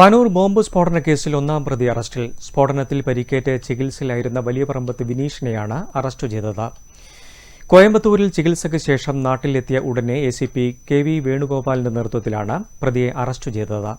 Panoor bomb സ്ഫോടന കേസിൽ ഒന്നാം പ്രതി അറസ്റ്റിൽ. സ്ഫോടനത്തിൽ പരിക്കേറ്റ് ചികിത്സയിലായിരുന്ന വലിയ പറമ്പത്ത് വിനീഷിനെയാണ് അറസ്റ്റ് ചെയ്തത്. കോയമ്പത്തൂരിൽ ചികിത്സയ്ക്ക് ശേഷം നാട്ടിലെത്തിയ ഉടനെ A C P K V വേണുഗോപാലിന്റെ നേതൃത്വത്തിലാണ് പ്രതിയെ അറസ്റ്റ് ചെയ്തത്.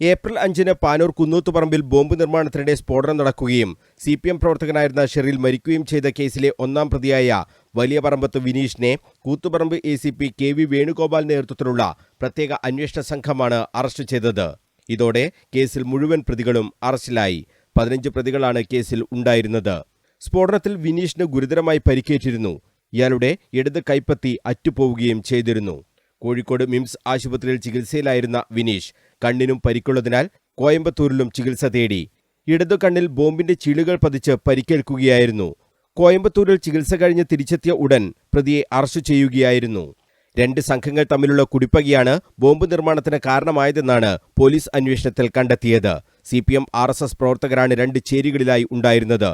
ഏപ്രിൽ അഞ്ചിന് പാനൂർ കുന്നൂത്തുപറമ്പിൽ ബോംബ് നിർമ്മാണത്തിനിടെ സ്ഫോടനം നടക്കുകയും സി പി എം പ്രവർത്തകനായിരുന്ന ഷെറിൽ മരിക്കുകയും ചെയ്ത കേസിലെ ഒന്നാം പ്രതിയായ വലിയ പറമ്പത്ത് വിനീഷിനെ Koothuparamba A C P K V വേണുഗോപാലിന്റെ നേതൃത്വത്തിലുള്ള പ്രത്യേക അന്വേഷണ സംഘമാണ് അറസ്റ്റ് ചെയ്തത്. ഇതോടെ കേസിൽ മുഴുവൻ പ്രതികളും അറസ്റ്റിലായി. പതിനഞ്ച് പ്രതികളാണ് കേസിൽ ഉണ്ടായിരുന്നത്. സ്ഫോടനത്തിൽ വിനീഷിന് ഗുരുതരമായി പരിക്കേറ്റിരുന്നു. ഇയാളുടെ ഇടത് കൈപ്പത്തി അറ്റുപോവുകയും ചെയ്തിരുന്നു. കോഴിക്കോട് മിംസ് ആശുപത്രിയിൽ ചികിത്സയിലായിരുന്ന വിനീഷ് കണ്ണിനും പരിക്കുള്ളതിനാൽ കോയമ്പത്തൂരിലും ചികിത്സ തേടി. ഇടതു കണ്ണിൽ ബോംബിന്റെ ചീളുകൾ പതിച്ച് പരിക്കേൽക്കുകയായിരുന്നു. കോയമ്പത്തൂരിൽ ചികിത്സ കഴിഞ്ഞ് തിരിച്ചെത്തിയ ഉടൻ പ്രതിയെ അറസ്റ്റ് ചെയ്യുകയായിരുന്നു. രണ്ട് സംഘങ്ങൾ തമ്മിലുള്ള കുടിപ്പകയാണ് ബോംബ് നിർമ്മാണത്തിന് കാരണമായതെന്നാണ് പോലീസ് അന്വേഷണത്തിൽ കണ്ടെത്തിയത്. C P M R S S പ്രവർത്തകരാണ് രണ്ട് ചേരികളിലായി ഉണ്ടായിരുന്നത്.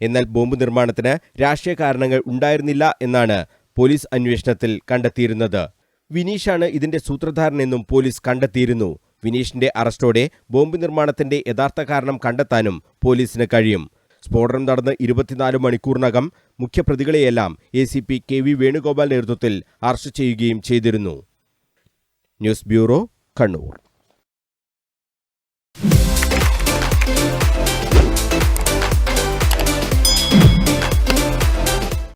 എന്നാൽ ബോംബ് നിർമ്മാണത്തിന് രാഷ്ട്രീയ കാരണങ്ങൾ ഉണ്ടായിരുന്നില്ല എന്നാണ് പോലീസ് അന്വേഷണത്തിൽ കണ്ടെത്തിയിരുന്നത്. വിനീഷാണ് ഇതിന്റെ സൂത്രധാരനെന്നും പോലീസ് കണ്ടെത്തിയിരുന്നു. വിനീഷിന്റെ അറസ്റ്റോടെ ബോംബ് നിർമ്മാണത്തിന്റെ യഥാർത്ഥ കാരണം കണ്ടെത്താനും പോലീസിന് കഴിയും. സ്ഫോടനം നടന്ന് ഇരുപത്തിനാല് മണിക്കൂറിനകം മുഖ്യപ്രതികളെയെല്ലാം A C P K V Venugopal നേതൃത്വത്തിൽ അറസ്റ്റ് ചെയ്യുകയും ചെയ്തിരുന്നു. News bureau Kannur.